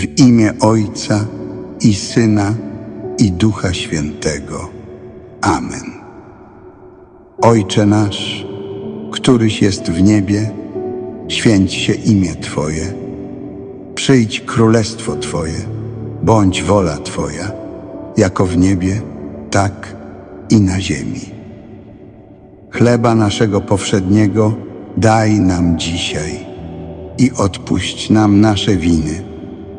W imię Ojca i Syna i Ducha Świętego. Amen. Ojcze nasz, któryś jest w niebie, święć się imię Twoje. Przyjdź królestwo Twoje, bądź wola Twoja, jako w niebie, tak i na ziemi. Chleba naszego powszedniego daj nam dzisiaj i odpuść nam nasze winy,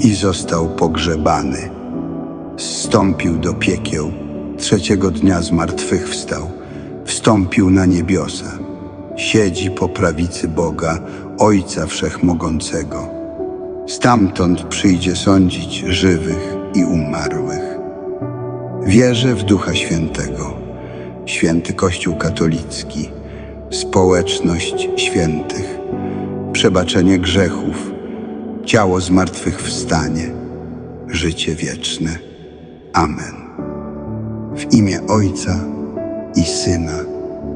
i został pogrzebany. Zstąpił do piekieł, trzeciego dnia zmartwychwstał, wstąpił na niebiosa, siedzi po prawicy Boga, Ojca Wszechmogącego. Stamtąd przyjdzie sądzić żywych i umarłych. Wierzę w Ducha Świętego, święty Kościół katolicki, społeczność świętych, przebaczenie grzechów, ciało zmartwychwstanie, życie wieczne. Amen. W imię Ojca i Syna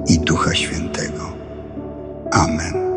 i Ducha Świętego. Amen.